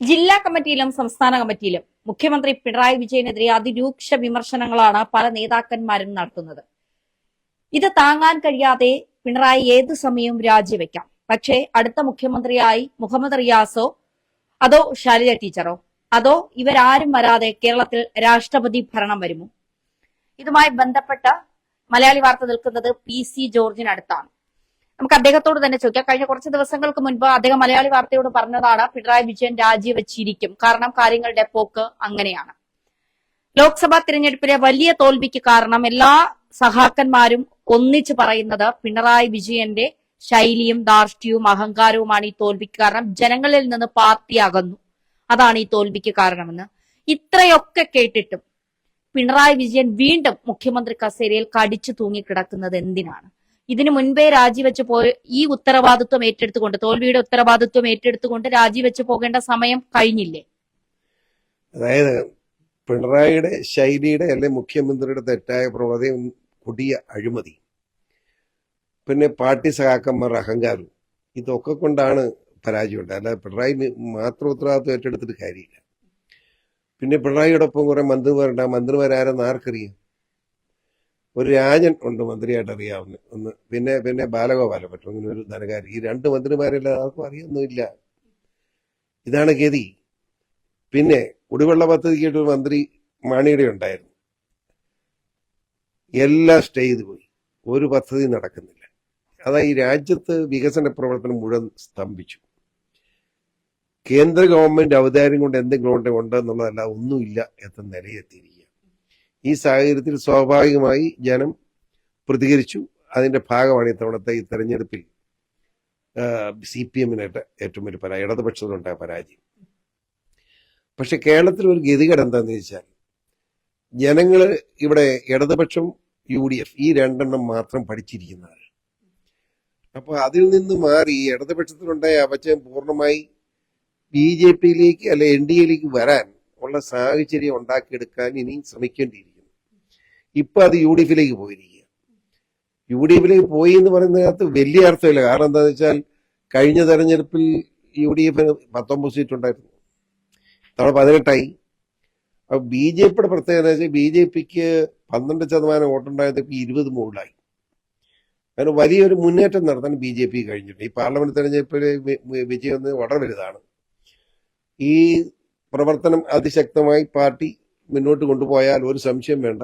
ജില്ലാ കമ്മിറ്റിയിലും സംസ്ഥാന കമ്മിറ്റിയിലും മുഖ്യമന്ത്രി പിണറായി വിജയനെതിരെ അതിരൂക്ഷ വിമർശനങ്ങളാണ് പല നേതാക്കന്മാരും നടത്തുന്നത്. ഇത് താങ്ങാൻ കഴിയാതെ പിണറായി ഏതു സമയവും രാജിവെക്കാം. പക്ഷേ അടുത്ത മുഖ്യമന്ത്രിയായി മുഹമ്മദ് റിയാസോ അതോ ശാലിജ ടീച്ചറോ അതോ ഇവരാരും വരാതെ കേരളത്തിൽ രാഷ്ട്രപതി ഭരണം വരുമോ? ഇതുമായി ബന്ധപ്പെട്ട മലയാളി വാർത്ത നിൽക്കുന്നത് പി സി ജോർജിനടുത്താണ്. നമുക്ക് അദ്ദേഹത്തോട് തന്നെ ചോദിക്കാം. കഴിഞ്ഞ കുറച്ച് ദിവസങ്ങൾക്ക് മുൻപ് അദ്ദേഹം മലയാളി വാർത്തയോട് പറഞ്ഞതാണ് പിണറായി വിജയൻ രാജിവെച്ചിരിക്കും. കാരണം കാര്യങ്ങളുടെ പോക്ക് അങ്ങനെയാണ്. ലോക്സഭാ തിരഞ്ഞെടുപ്പിലെ വലിയ തോൽവിക്ക് കാരണം എല്ലാ സഹാക്കന്മാരും ഒന്നിച്ചു പറയുന്നത് പിണറായി വിജയന്റെ ശൈലിയും ധാർഷ്ട്യവും അഹങ്കാരവുമാണ് ഈ തോൽവിക്ക് കാരണം. ജനങ്ങളിൽ നിന്ന് പാർട്ടി അകന്നു അതാണ് ഈ തോൽവിക്ക് കാരണമെന്ന്. ഇത്രയൊക്കെ കേട്ടിട്ടും പിണറായി വിജയൻ വീണ്ടും മുഖ്യമന്ത്രി കസേരയിൽ കടിച്ചു തൂങ്ങിക്കിടക്കുന്നത് എന്തിനാണ്? ഇതിനു മുൻപേ രാജിവെച്ച് പോയ ഈ ഉത്തരവാദിത്വം ഏറ്റെടുത്തുകൊണ്ട് തോൽവിയുടെ ഉത്തരവാദിത്വം ഏറ്റെടുത്തുകൊണ്ട് രാജിവെച്ച് പോകേണ്ട സമയം കഴിഞ്ഞില്ലേ? അതായത് പിണറായിയുടെ ശൈലിയുടെ അല്ലെ മുഖ്യമന്ത്രിയുടെ തെറ്റായ പ്രവണതയും കൊടിയ അഴിമതി. പിന്നെ പാർട്ടി സഹാക്കന്മാർ അഹങ്കാരം. ഇതൊക്കെ കൊണ്ടാണ് പരാജയമുണ്ട്. അല്ലാതെ പിണറായി മാത്രം ഉത്തരവാദിത്വം ഏറ്റെടുത്തിട്ട് കാര്യമില്ല. പിന്നെ പിണറായിയോടൊപ്പം കുറെ മന്ത്രിമാരുണ്ട്. ആ മന്ത്രിമാരാരെന്ന് ആർക്കറിയാം? ഒരു രാജൻ ഉണ്ട് മന്ത്രിയായിട്ട് അറിയാവുന്ന. ഒന്ന് പിന്നെ പിന്നെ ബാലഗോപാലൻ പറ്റും അങ്ങനെ ഒരു ധനകാരി. ഈ രണ്ട് മന്ത്രിമാരെല്ലാം ആർക്കും അറിയൊന്നുമില്ല. ഇതാണ് ഗതി. പിന്നെ കുടിവെള്ള പദ്ധതിക്കായിട്ട് ഒരു മന്ത്രി മാണിയുടെ ഉണ്ടായിരുന്നു. എല്ലാം സ്റ്റേ ചെയ്തു പോയി. ഒരു പദ്ധതി നടക്കുന്നില്ല. അതാ ഈ രാജ്യത്ത് വികസന പ്രവർത്തനം മുഴുവൻ സ്തംഭിച്ചു. കേന്ദ്ര ഗവൺമെന്റ് അവതാരം കൊണ്ട് എന്തെങ്കിലും ഉണ്ട് ഉണ്ടെന്നുള്ളതല്ല ഒന്നുമില്ല എന്ന നിലയെത്തിയിരിക്കുക ഈ സാഹചര്യത്തിൽ സ്വാഭാവികമായി ജനം പ്രതികരിച്ചു. അതിന്റെ ഭാഗമാണ് ഇത്തവണത്തെ ഈ തെരഞ്ഞെടുപ്പിൽ സി പി എമ്മിനായിട്ട് ഏറ്റവും വലിയ പരാജയം ഇടതുപക്ഷത്തിനുണ്ടായ പരാജയം. പക്ഷെ കേരളത്തിൽ ഒരു ഗതികേട് എന്താന്ന് വെച്ചാൽ ജനങ്ങൾ ഇവിടെ ഇടതുപക്ഷം യു ഡി എഫ് ഈ രണ്ടെണ്ണം മാത്രം പഠിച്ചിരിക്കുന്നവർ അപ്പൊ അതിൽ നിന്ന് മാറി ഇടതുപക്ഷത്തിനുണ്ടായ അപചയം പൂർണമായി ബി ജെ പിയിലേക്ക് അല്ലെ എൻ ഡി എയിലേക്ക് വരാൻ ഉള്ള സാഹചര്യം ഉണ്ടാക്കിയെടുക്കാൻ ഇനിയും ശ്രമിക്കേണ്ടിയിരിക്കുന്നു. ഇപ്പൊ അത് യു ഡി എഫിലേക്ക് പോയിരിക്കുക യു ഡി എഫിലേക്ക് പോയി എന്ന് പറയുന്നതിനകത്ത് വലിയ അർത്ഥമില്ല. കാരണം എന്താണെന്ന് വെച്ചാൽ കഴിഞ്ഞ തെരഞ്ഞെടുപ്പിൽ യു ഡി എഫിന് പത്തൊമ്പത് സീറ്റ് ഉണ്ടായിരുന്നു. തവണ പതിനെട്ടായി. അപ്പൊ ബി ജെ പിയുടെ പ്രത്യേകത വെച്ചാൽ ബി ജെ പിക്ക് പന്ത്രണ്ട് ശതമാനം വോട്ടുണ്ടായത് ഇപ്പൊ ഇരുപത് മുകളിലായി. അങ്ങനെ വലിയൊരു മുന്നേറ്റം നടത്താൻ ബി ജെ പി കഴിഞ്ഞിട്ടുണ്ട്. ഈ പാർലമെന്റ് തെരഞ്ഞെടുപ്പിൽ വിജയം വളരെ വലുതാണ്. ഈ പ്രവർത്തനം അതിശക്തമായി പാർട്ടി മുന്നോട്ട് കൊണ്ടുപോയാൽ ഒരു സംശയം വേണ്ട.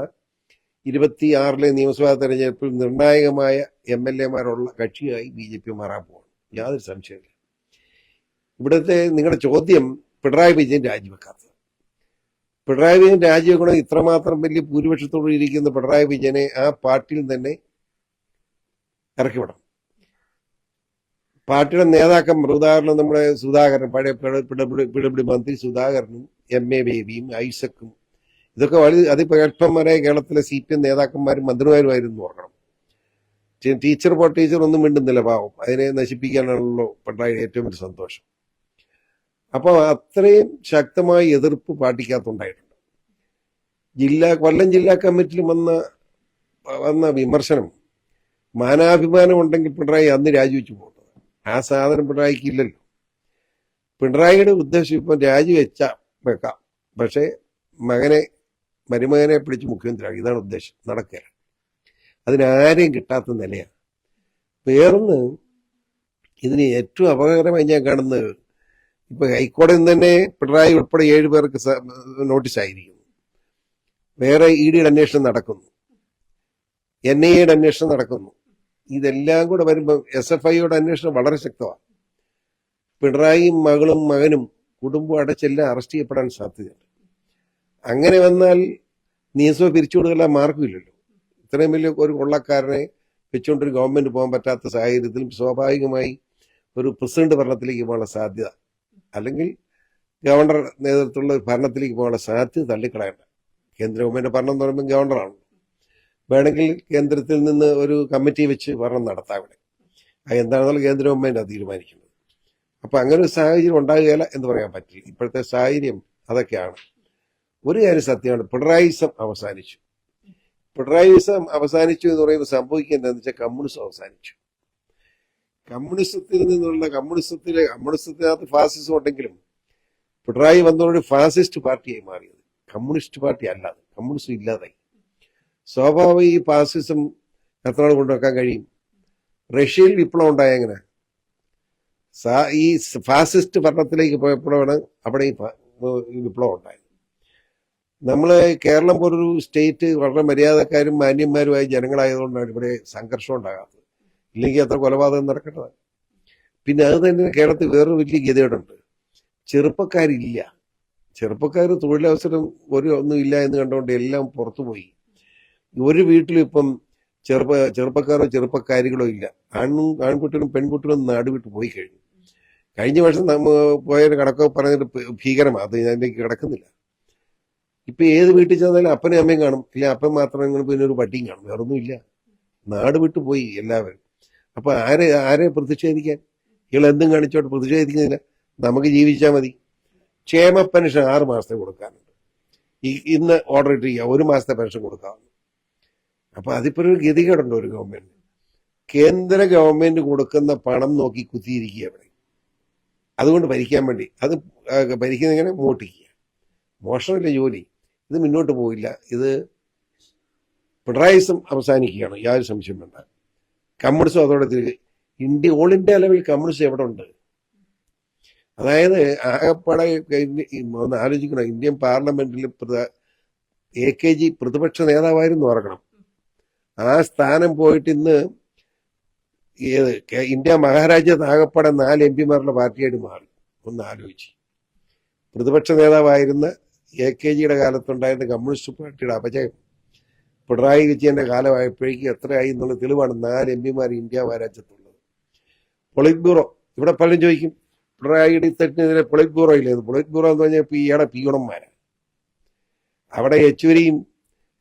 ഇരുപത്തിയാറിലെ നിയമസഭാ തെരഞ്ഞെടുപ്പിൽ നിർണായകമായ എം എൽ എമാരുള്ള കക്ഷിയായി ബി ജെ പി മാറാൻ പോകുന്നു യാതൊരു സംശയമില്ല ഇവിടുത്തെ നിങ്ങളുടെ ചോദ്യം പിണറായി വിജയൻ രാജിവെക്കാത്തത്. പിണറായി വിജയൻ രാജിവെക്കണം ഇത്രമാത്രം വലിയ ഭൂരിപക്ഷത്തോട് ഇരിക്കുന്ന പിണറായി വിജയനെ ആ പാർട്ടിയിൽ തന്നെ ഇറക്കിവിടണം. പാർട്ടിയുടെ നേതാക്കന്മാർ ഉദാഹരണം നമ്മുടെ സുധാകരൻ പഴയ പിടപിടി മന്ത്രി സുധാകരനും എം എ ബേബിയും ഐസക്കും ഇതൊക്കെ വളരെ അതിപ്രഗത്ഭന്മാരായ കേരളത്തിലെ സി പി എം നേതാക്കന്മാരും മന്ത്രിമാരുമായിരുന്നു ഓർക്കണം. ടീച്ചർ പോ ടീച്ചർ ഒന്നും മിണ്ടുന്നില്ല പാവം. അതിനെ നശിപ്പിക്കാനാണല്ലോ പിണറായി ഏറ്റവും വലിയ സന്തോഷം. അപ്പോൾ അത്രയും ശക്തമായ എതിർപ്പ് പാർട്ടിക്കകത്തുണ്ടായിട്ടുണ്ട്. ജില്ലാ കൊല്ലം ജില്ലാ കമ്മിറ്റിയിൽ വന്ന വന്ന വിമർശനം മാനാഭിമാനം ഉണ്ടെങ്കിൽ പിണറായി അന്ന് രാജിവെച്ചു പോകുന്നത്. ആ സാധനം പിണറായിക്ക് ഇല്ലല്ലോ. പിണറായിയുടെ ഉദ്ദേശം ഇപ്പം രാജിവെച്ച വെക്കാം. പക്ഷേ മകനെ മരുമകനെ പിടിച്ച് മുഖ്യമന്ത്രിയാക്കി. ഇതാണ് ഉദ്ദേശം. നടക്കുക അതിനാരെയും കിട്ടാത്ത നിലയാണ് വേറൊന്ന് ഇതിന് ഏറ്റവും അപകടകരമായി ഞാൻ കാണുന്നത് ഇപ്പൊ ഹൈക്കോടതിയിൽ നിന്ന് തന്നെ പിണറായി ഉൾപ്പെടെ ഏഴ് പേർക്ക് നോട്ടീസ് ആയിരിക്കുന്നു. വേറെ ഇ ഡിയുടെ അന്വേഷണം നടക്കുന്നു. എൻ ഐ എയുടെ അന്വേഷണം നടക്കുന്നു. ഇതെല്ലാം കൂടെ വരുമ്പോൾ എസ് എഫ് ഐയുടെ അന്വേഷണം വളരെ ശക്തമാണ് പിണറായിയും മകളും മകനും കുടുംബം അടച്ചെല്ലാം അറസ്റ്റ് ചെയ്യപ്പെടാൻ സാധ്യതയുണ്ട്. അങ്ങനെ വന്നാൽ നിയമസഭ പിരിച്ചു കൊടുക്കാൻ മാർഗമില്ലല്ലോ ഇത്രയും വലിയ ഒരു കൊള്ളക്കാരനെ വെച്ചുകൊണ്ടൊരു ഗവൺമെന്റ് പോകാൻ പറ്റാത്ത സാഹചര്യത്തിൽ സ്വാഭാവികമായി ഒരു പ്രസിഡന്റ് ഭരണത്തിലേക്ക് പോകാനുള്ള സാധ്യത അല്ലെങ്കിൽ ഗവർണർ നേതൃത്വമുള്ള ഒരു ഭരണത്തിലേക്ക് പോകാനുള്ള സാധ്യത തള്ളിക്കളയണ്ട. കേന്ദ്ര ഗവൺമെന്റ് ഭരണം എന്ന് പറയുമ്പോൾ ഗവർണറാണ് വേണമെങ്കിൽ കേന്ദ്രത്തിൽ നിന്ന് ഒരു കമ്മിറ്റി വെച്ച് ഭരണം നടത്താം ഇവിടെ അത് എന്താണെന്നുള്ള കേന്ദ്ര ഗവൺമെന്റ് തീരുമാനിക്കുന്നത്. അപ്പൊ അങ്ങനെ ഒരു സാഹചര്യം ഉണ്ടാകുകയില്ല എന്ന് പറയാൻ പറ്റില്ല. ഇപ്പോഴത്തെ സാഹചര്യം അതൊക്കെയാണ്. ഒരു കാര്യം സത്യമാണ്. പിണറായിസം അവസാനിച്ചു. പിണറായിസം അവസാനിച്ചു എന്ന് പറയുമ്പോൾ സംഭവിക്കുക എന്താണെന്ന് വെച്ചാൽ കമ്മ്യൂണിസം അവസാനിച്ചു. കമ്മ്യൂണിസത്തിൽ നിന്നുള്ള കമ്മ്യൂണിസത്തിലെ കമ്മ്യൂണിസത്തിനകത്ത് ഫാസിസം ഉണ്ടെങ്കിലും പിണറായി വന്നതോടെ ഫാസിസ്റ്റ് പാർട്ടിയായി മാറിയത്. കമ്മ്യൂണിസ്റ്റ് പാർട്ടി അല്ലാതെ കമ്മ്യൂണിസം ഇല്ലാതായി. സ്വാഭാവിക ഈ ഫാസിസം എത്ര കൊണ്ടുവെക്കാൻ കഴിയും? റഷ്യയിൽ വിപ്ലവം ഉണ്ടായ എങ്ങനെ? ഈ ഫാസിസ്റ്റ് ഭരണത്തിലേക്ക് പോയപ്പോഴാണ് അവിടെ ഈ വിപ്ലവം ഉണ്ടായത്. നമ്മൾ കേരളം പോലൊരു സ്റ്റേറ്റ് വളരെ മര്യാദക്കാരും മാന്യന്മാരുമായ ജനങ്ങളായതുകൊണ്ടാണ് ഇവിടെ സംഘർഷം ഉണ്ടാകാത്തത്. ഇല്ലെങ്കിൽ അത്ര കൊലപാതകം നടക്കേണ്ടതാണ്. പിന്നെ അത് തന്നെ കേരളത്തിൽ വേറൊരു വലിയ ഗതികേടുണ്ട്. ചെറുപ്പക്കാരില്ല. ചെറുപ്പക്കാർ തൊഴിലവസരം ഒരു ഒന്നും ഇല്ല എന്ന് കണ്ടുകൊണ്ട് എല്ലാം പുറത്തുപോയി. ഒരു വീട്ടിലും ഇപ്പം ചെറുപ്പ ചെറുപ്പക്കാരോ ചെറുപ്പക്കാരികളോ ഇല്ല. ആണും ആൺകുട്ടികളും പെൺകുട്ടികളും നാട് വിട്ട് പോയി കഴിഞ്ഞു. കഴിഞ്ഞ വർഷം നമ്മൾ പോയ കണക്കോ പറഞ്ഞിട്ട് ഭീകരമാണ് അത് അതിലേക്ക് കിടക്കുന്നില്ല. ഇപ്പൊ ഏത് വീട്ടിൽ ചെന്നാലും അപ്പനും അമ്മയും കാണും. ഇല്ല അപ്പൻ മാത്രം പിന്നെ ഒരു പട്ടിയും കാണും. വേറൊന്നും ഇല്ല. നാട് വിട്ടു പോയി എല്ലാവരും. അപ്പൊ ആരെ ആരെ പ്രതിഷേധിക്കാൻ? ഇയാൾ എന്തും കാണിച്ചോട്ട് പ്രതിഷേധിക്കുന്നില്ല. നമുക്ക് ജീവിച്ചാൽ മതി. ക്ഷേമ പെൻഷൻ ആറ് മാസത്തെ കൊടുക്കാനുണ്ട്. ഈ ഇന്ന് ഓർഡർ ഇട്ടിരിക്കുക. ഒരു മാസത്തെ പെൻഷൻ കൊടുക്കാവുന്നു. അപ്പൊ അതിപ്പോ ഒരു ഗതികേടുണ്ട് ഒരു ഗവൺമെന്റ് കേന്ദ്ര ഗവൺമെന്റ് കൊടുക്കുന്ന പണം നോക്കി കുത്തിയിരിക്കുക അവിടെ. അതുകൊണ്ട് ഭരിക്കാൻ വേണ്ടി. അത് ആ, ഭരിക്കുന്ന ഇങ്ങനെ മോട്ടിക്കുക. മോഷണമില്ല ജോലി. ഇത് മുന്നോട്ട് പോയില്ല. ഇത് പിണറായിസം അവസാനിക്കുകയാണ്. യാതൊരു സംശയം വേണ്ട. കമ്മ്യൂണിസം അതോടെ തിരികെ. India all India level communism എവിടെ ഉണ്ട്? അതായത് ആകപ്പാടെ ഒന്ന് ആലോചിക്കണം. ഇന്ത്യൻ പാർലമെന്റിൽ എ കെ ജി പ്രതിപക്ഷ നേതാവായിരുന്നു ഓർക്കണം ആ സ്ഥാനം പോയിട്ട് ഇന്ന് ഏത് ഇന്ത്യ മഹാരാജ്യ ആകപ്പാടെ നാല് എം പിമാരുടെ പാർട്ടിയായിട്ട് മാറി. ഒന്ന് ആലോചിച്ച്. പ്രതിപക്ഷ നേതാവായിരുന്ന എ കെ ജിയുടെ കാലത്തുണ്ടായിരുന്ന കമ്മ്യൂണിസ്റ്റ് പാർട്ടിയുടെ അപജയം. പിണറായി വിജയന്റെ കാലമായപ്പോഴേക്കും എത്രയായി എന്നുള്ള തെളിവാണ് നാല് എം പിമാർ ഇന്ത്യ വാരാജ്യത്തുള്ളത് പൊളിറ്റ് ബ്യൂറോ ഇവിടെ പലരും ചോദിക്കും പിണറായിയുടെ തെറ്റിനെതിരെ പൊളിറ്റ് ബ്യൂറോ ഇല്ലേ പൊളിറ്റ് ബ്യൂറോ എന്ന് പറഞ്ഞാൽ ഇപ്പൊ ഇയാളെ പീണന്മാരാണ് അവിടെ യെച്ചൂരിയും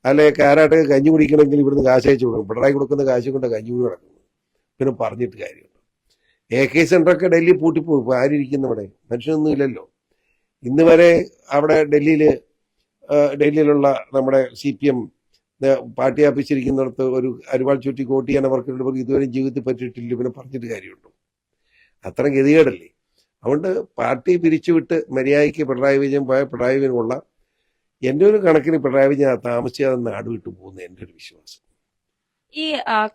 അല്ലെ കാരാട്ട് കഞ്ഞി കുടിക്കണമെങ്കിൽ ഇവിടുന്ന് കാശ് അയച്ചു കൊടുക്കും പിണറായി കൊടുക്കുന്ന കാശ് കൊണ്ട് കഞ്ഞി കുടി നടക്കുന്നു. പിന്നെ പറഞ്ഞിട്ട് കാര്യമുണ്ട്. എ കെ സെന്ററൊക്കെ ഡൽഹി പൂട്ടിപ്പോയി. ഇപ്പൊ ആരിയ്ക്കുന്നവിടെ മനുഷ്യനൊന്നും ഇല്ലല്ലോ. ഇന്ന് വരെ അവിടെ ഡൽഹിയിൽ ഡൽഹിയിലുള്ള നമ്മുടെ സി പി എം പാർട്ടി ആപ്പിച്ചിരിക്കുന്നിടത്ത് ഒരു അരുവാൾ ചുറ്റി കോട്ട് ചെയ്യാൻ അവർക്ക് ഇതുവരെ ജീവിതത്തിൽ പറ്റിയിട്ടില്ല പിന്നെ പറഞ്ഞിട്ട് കാര്യമുണ്ടോ? അത്ര ഗതികേടല്ലേ? അതുകൊണ്ട് പാർട്ടി പിരിച്ചുവിട്ട് മര്യാദയ്ക്ക് പിണറായി വിജയൻ പോയ പിണറായി വിജയൻ കൊള്ളാം എന്റെ ഒരു കണക്കിന് പിണറായി വിജയൻ താമസിയാതെ നാട് വിട്ടു പോകുന്ന എന്റെ ഒരു വിശ്വാസം. ഈ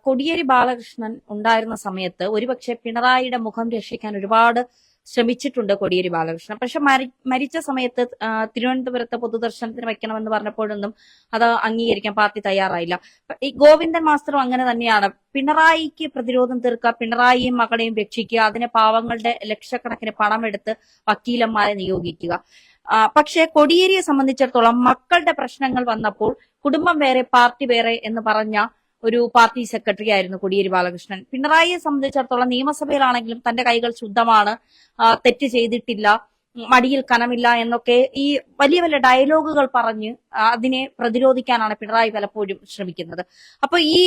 കൊടിയേരി ബാലകൃഷ്ണൻ ഉണ്ടായിരുന്ന സമയത്ത് ഒരുപക്ഷെ പിണറായിയുടെ മുഖം രക്ഷിക്കാൻ ഒരുപാട് ശ്രമിച്ചിട്ടുണ്ട് കോടിയേരി ബാലകൃഷ്ണൻ. പക്ഷെ മരി- മരിച്ച സമയത്ത് തിരുവനന്തപുരത്ത് പൊതുദർശനത്തിന് വെക്കണമെന്ന് പറഞ്ഞപ്പോഴൊന്നും അത് അംഗീകരിക്കാൻ പാർട്ടി തയ്യാറായില്ല. ഈ ഗോവിന്ദൻ മാസ്റ്ററും അങ്ങനെ തന്നെയാണ്. പിണറായിക്ക് പ്രതിരോധം തീർക്കുക പിണറായിയും മകളെയും രക്ഷിക്കുക അതിന് പാവങ്ങളുടെ ലക്ഷക്കണക്കിന് പണമെടുത്ത് വക്കീലന്മാരെ നിയോഗിക്കുക. പക്ഷേ കോടിയേരിയെ സംബന്ധിച്ചിടത്തോളം മക്കളുടെ പ്രശ്നങ്ങൾ വന്നപ്പോൾ കുടുംബം വേറെ പാർട്ടി വേറെ എന്ന് പറഞ്ഞ ഒരു പാർട്ടി സെക്രട്ടറി ആയിരുന്നു കോടിയേരി ബാലകൃഷ്ണൻ. പിണറായിയെ സംബന്ധിച്ചിടത്തോളം നിയമസഭയിലാണെങ്കിലും തന്റെ കൈകൾ ശുദ്ധമാണ്. തെറ്റ് ചെയ്തിട്ടില്ല. മടിയിൽ കനമില്ല എന്നൊക്കെ ഈ വലിയ വലിയ ഡയലോഗുകൾ പറഞ്ഞ് അതിനെ പ്രതിരോധിക്കാനാണ് പിണറായി പലപ്പോഴും ശ്രമിക്കുന്നത്. അപ്പൊ ഈ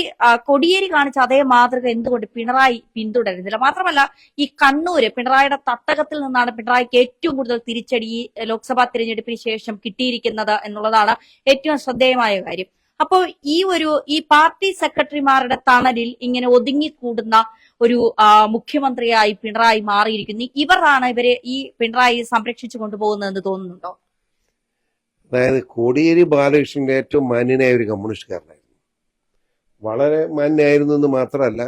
കൊടിയേരി കാണിച്ച അതേ മാതൃക എന്തുകൊണ്ട് പിണറായി പിന്തുടരുന്നില്ല? മാത്രമല്ല ഈ കണ്ണൂര് പിണറായിയുടെ തട്ടകത്തിൽ നിന്നാണ് പിണറായിക്ക് ഏറ്റവും കൂടുതൽ തിരിച്ചടി ലോക്സഭാ തിരഞ്ഞെടുപ്പിന് ശേഷം കിട്ടിയിരിക്കുന്നത് എന്നുള്ളതാണ് ഏറ്റവും ശ്രദ്ധേയമായ കാര്യം. അപ്പോൾ ഈ ഒരു ഈ പാർട്ടി സെക്രട്ടറിമാരുടെ തണലിൽ ഇങ്ങനെ ഒതുങ്ങിക്കൂടുന്ന ഒരു മുഖ്യമന്ത്രിയായി പിണറായി മാറിയിരിക്കുന്നു. ഇവരാണ് ഇവരെ ഈ പിണറായി സംരക്ഷിച്ചു കൊണ്ടുപോകുന്നതെന്ന് തോന്നുന്നുണ്ടോ? അതായത് കോടിയേരി ബാലകൃഷ്ണന്റെ ഏറ്റവും മാന്യനായ ഒരു കമ്മ്യൂണിസ്റ്റുകാരനായിരുന്നു. വളരെ മാന്യനായിരുന്നു എന്ന് മാത്രമല്ല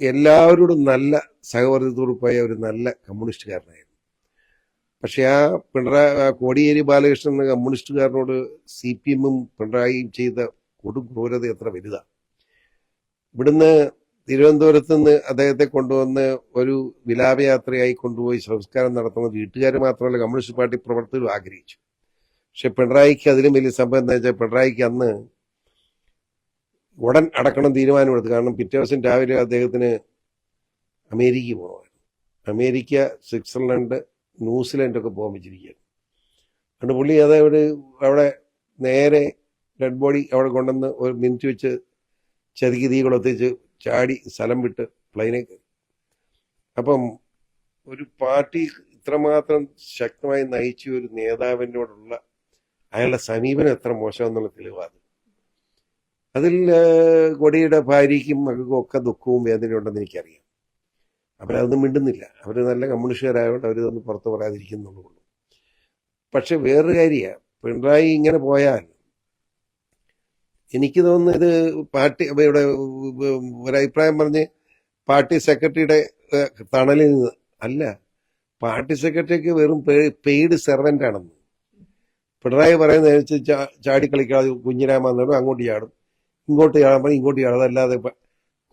എല്ലാവരോടും നല്ല സഹവർത്തിത്തോട് പോയ ഒരു നല്ല കമ്മ്യൂണിസ്റ്റുകാരനായിരുന്നു. പക്ഷെ ആ പിണറായി കോടിയേരി ബാലകൃഷ്ണൻ എന്ന കമ്മ്യൂണിസ്റ്റുകാരനോട് സി പി എമ്മും പിണറായിയും ചെയ്ത കൊടുക്രൂരത എത്ര വലുതാണ് ഇവിടുന്ന് തിരുവനന്തപുരത്ത് നിന്ന് അദ്ദേഹത്തെ കൊണ്ടുവന്ന് ഒരു വിലാപയാത്രയായി കൊണ്ടുപോയി സംസ്കാരം നടത്തുന്ന വീട്ടുകാർ മാത്രമല്ല കമ്മ്യൂണിസ്റ്റ് പാർട്ടി പ്രവർത്തകരും ആഗ്രഹിച്ചു. പക്ഷെ പിണറായിക്ക് അതിലും വലിയ സംഭവം എന്താ വെച്ചാൽ പിണറായിക്ക് അന്ന് ഉടൻ അടക്കണം തീരുമാനമെടുത്തു കാരണം പിറ്റേ ദിവസം രാവിലെ അദ്ദേഹത്തിന് അമേരിക്കയിൽ പോകണമായിരുന്നു. അമേരിക്ക സ്വിറ്റ്സർലൻഡ് ന്യൂസിലൻഡ് ഒക്കെ പോകാൻ വെച്ചിരിക്കുകയാണ്. അതുകൊണ്ട് പുള്ളി അത് ഒരു അവിടെ നേരെ ഡെഡ് ബോഡി അവിടെ കൊണ്ടുവന്ന് ഒരു മിനിറ്റ് വെച്ച് ചതുക്കി തീ കൊളുത്തിച്ച് ചാടി സ്ഥലം വിട്ട് പ്ലെയിനെ കയറി അപ്പം ഒരു പാർട്ടി ഇത്രമാത്രം ശക്തമായി നയിച്ച ഒരു നേതാവിനോടുള്ള അയാളുടെ സമീപനം എത്ര മോശമെന്നുള്ള തെളിവാണ്. അതിൽ കൊടിയുടെ ഭാര്യയ്ക്കും മകൾക്കും ഒക്കെ ദുഃഖവും വേദനയും ഉണ്ടെന്ന് എനിക്കറിയാം. അവരതൊന്നും മിണ്ടുന്നില്ല. അവർ നല്ല കമ്മ്യൂണിസ്റ്റുകാരായതുകൊണ്ട് അവരിതൊന്നും പുറത്ത് പറയാതിരിക്കുന്നുള്ളൂ. പക്ഷെ വേറൊരു കാര്യമാണ് പിണറായി ഇങ്ങനെ പോയാൽ എനിക്ക് തോന്നുന്നു ഇത് പാർട്ടി ഇവിടെ ഒരഭിപ്രായം പറഞ്ഞ് പാർട്ടി സെക്രട്ടറിയുടെ തണലിൽ നിന്ന് അല്ല പാർട്ടി സെക്രട്ടറിക്ക് വെറും പെയ്ഡ് സെർവന്റ് ആണെന്ന് പിണറായി പറയുന്നത് ചാടി കളിക്കാതെ കുഞ്ഞിരാമെന്നു അങ്ങോട്ട് ചാടും ഇങ്ങോട്ട് ചാടാൻ പറഞ്ഞാൽ ഇങ്ങോട്ട് ചാടും അതല്ലാതെ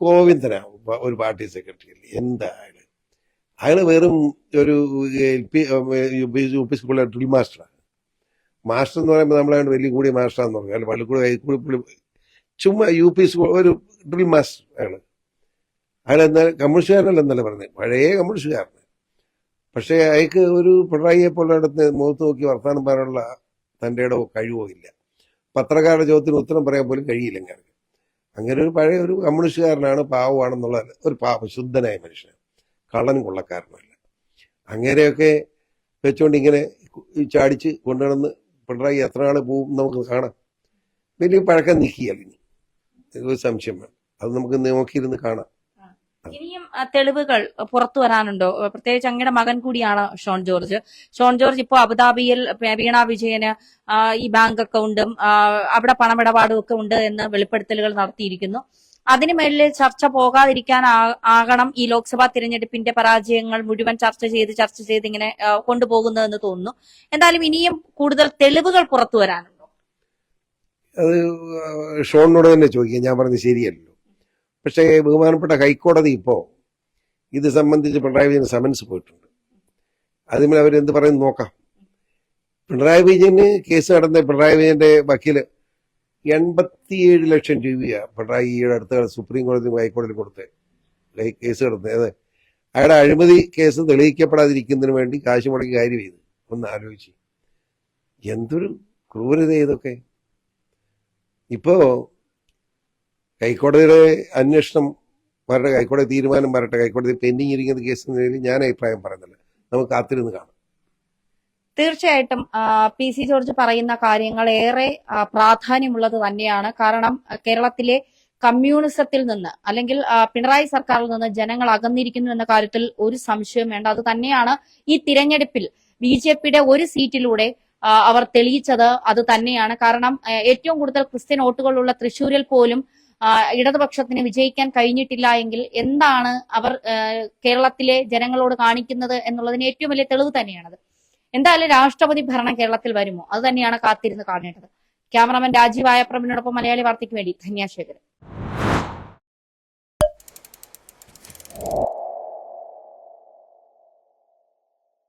ഗോവിന്ദനാവും പ- ഒരു പാർട്ടി സെക്രട്ടറി എന്താ അയാൾ അയാൾ വെറും ഒരു എൽ പി യു പി സ്കൂളിലെ ഡ്രിൽ മാസ്റ്ററാണ്. മാസ്റ്റർ എന്ന് പറയുമ്പോൾ നമ്മളായിട്ട് വലിയ കൂടിയ മാസ്റ്ററാന്ന് പറഞ്ഞു അയാൾ പള്ളിക്കൂടി കൈക്കൂടി പുള്ളി ചുമ്മാ യു പി സ്കൂൾ ഒരു ഡ്രിൽ മാസ്റ്റർ അയാൾ. അയാൾ എന്നാൽ കമ്മ്യൂണിസ്റ്റുകാരനല്ല എന്നല്ല പറഞ്ഞത് പഴയ കമ്മ്യൂണിസ്റ്റുകാരന്. പക്ഷേ അയാൾക്ക് ഒരു പിണറായിയെ പോലെ അടുത്ത് മുഖത്ത് നോക്കി വർത്തമാനം പറയാനുള്ള തന്റെ ഇടവോ കഴിവോ ഇല്ല. പത്രക്കാരുടെ ചോദ്യത്തിന് ഉത്തരം പറയാൻ പോലും കഴിയില്ല അങ്ങനെ അങ്ങനെ ഒരു പഴയ ഒരു കമ്മ്യൂണിസ്റ്റുകാരനാണ് പാവമാണെന്നുള്ള ഒരു പാവ ശുദ്ധനായ മനുഷ്യൻ. കള്ളൻ കൊള്ളക്കാരനല്ല അങ്ങനെയൊക്കെ വെച്ചുകൊണ്ട് ഇങ്ങനെ ചാടിച്ച് കൊണ്ടുവന്ന് പിണറായി എത്ര നാൾ പോവും നമുക്ക് കാണാം. വലിയ പഴക്കം നിൽക്കുകയല്ല ഇനി. ഒരു സംശയം വേണം അത് നമുക്ക് നോക്കിയിരുന്ന് കാണാം. ഇനിയും തെളിവുകൾ പുറത്തു വരാനുണ്ടോ? പ്രത്യേകിച്ച് അങ്ങയുടെ മകൻ കൂടിയാണ് ഷോൺ ജോർജ്. ഷോൺ ജോർജ് ഇപ്പോ അബുദാബിയിൽ വീണ വിജയന് ഈ ബാങ്ക് അക്കൗണ്ടും അവിടെ പണമിടപാടും ഒക്കെ ഉണ്ട് എന്ന് വെളിപ്പെടുത്തലുകൾ നടത്തിയിരിക്കുന്നു. അതിനു മേലിൽ ചർച്ച പോകാതിരിക്കാൻ ആകണം ഈ ലോക്സഭാ തിരഞ്ഞെടുപ്പിന്റെ പരാജയങ്ങൾ മുഴുവൻ ചർച്ച ചെയ്ത് ചർച്ച ചെയ്ത് ഇങ്ങനെ കൊണ്ടുപോകുന്നതെന്ന് തോന്നുന്നു. എന്തായാലും ഇനിയും കൂടുതൽ തെളിവുകൾ പുറത്തു വരാനുണ്ടോ? അത് ഷോണിനോട് തന്നെ ചോദിക്കാം. ഞാൻ പറഞ്ഞത് ശരിയല്ലോ പക്ഷേ ബഹുമാനപ്പെട്ട ഹൈക്കോടതി ഇപ്പോൾ ഇത് സംബന്ധിച്ച് പിണറായി വിജയന് സമൻസ് പോയിട്ടുണ്ട്. അതിന്മേൽ അവരെന്ത് പറയും നോക്കാം. പിണറായി വിജയന് കേസ് നടന്ന പിണറായി വിജയന്റെ വക്കീൽ എൺപത്തിയേഴ് ലക്ഷം രൂപയാണ് പിണറായി ഈയിടെ അടുത്ത സുപ്രീം കോടതി ഹൈക്കോടതി കൊടുത്ത്. കേസ് കിടന്നത് അയാളുടെ അഴിമതി കേസ് തെളിയിക്കപ്പെടാതിരിക്കുന്നതിന് വേണ്ടി കാശ് മുടക്കി കാര്യം ചെയ്ത്. ഒന്ന് ആലോചിച്ച്. എന്തൊരു ക്രൂരത ഇതൊക്കെ. ഇപ്പോ ഹൈക്കോടതിയുടെ അന്വേഷണം വരട്ടെ ഹൈക്കോടതി തീരുമാനം വരട്ടെ ഹൈക്കോടതി പെൻഡിങ് ഇരിക്കുന്ന കേസ് ഞാൻ അഭിപ്രായം പറയുന്നില്ല. നമുക്ക് കാത്തിരുന്ന് കാണാം. തീർച്ചയായിട്ടും പി സി ജോർജ് പറയുന്ന കാര്യങ്ങൾ ഏറെ പ്രാധാന്യമുള്ളത് തന്നെയാണ്. കാരണം കേരളത്തിലെ കമ്മ്യൂണിസത്തിൽ നിന്ന് അല്ലെങ്കിൽ പിണറായി സർക്കാരിൽ നിന്ന് ജനങ്ങൾ അകന്നിരിക്കുന്നു എന്ന കാര്യത്തിൽ ഒരു സംശയം വേണ്ട. അത് തന്നെയാണ് ഈ തിരഞ്ഞെടുപ്പിൽ ബി ജെ പിയുടെ ഒരു സീറ്റിലൂടെ അവർ തെളിയിച്ചത്. അത് തന്നെയാണ്. കാരണം ഏറ്റവും കൂടുതൽ ക്രിസ്ത്യൻ വോട്ടുകളുള്ള തൃശൂരിൽ പോലും ഇടതുപക്ഷത്തിന് വിജയിക്കാൻ കഴിഞ്ഞിട്ടില്ല എങ്കിൽ എന്താണ് അവർ കേരളത്തിലെ ജനങ്ങളോട് കാണിക്കുന്നത് എന്നുള്ളതിന് ഏറ്റവും വലിയ തെളിവ് തന്നെയാണത്. എന്തായാലും രാഷ്ട്രപതി ഭരണം കേരളത്തിൽ വരുമോ? അത് തന്നെയാണ് കാത്തിരുന്ന് കാണേണ്ടത്. ക്യാമറാമാൻ രാജീവ് ആയപ്രമിനോടൊപ്പം മലയാളി വാർത്തയ്ക്ക് വേണ്ടി. ധന്യാശേഖരൻ.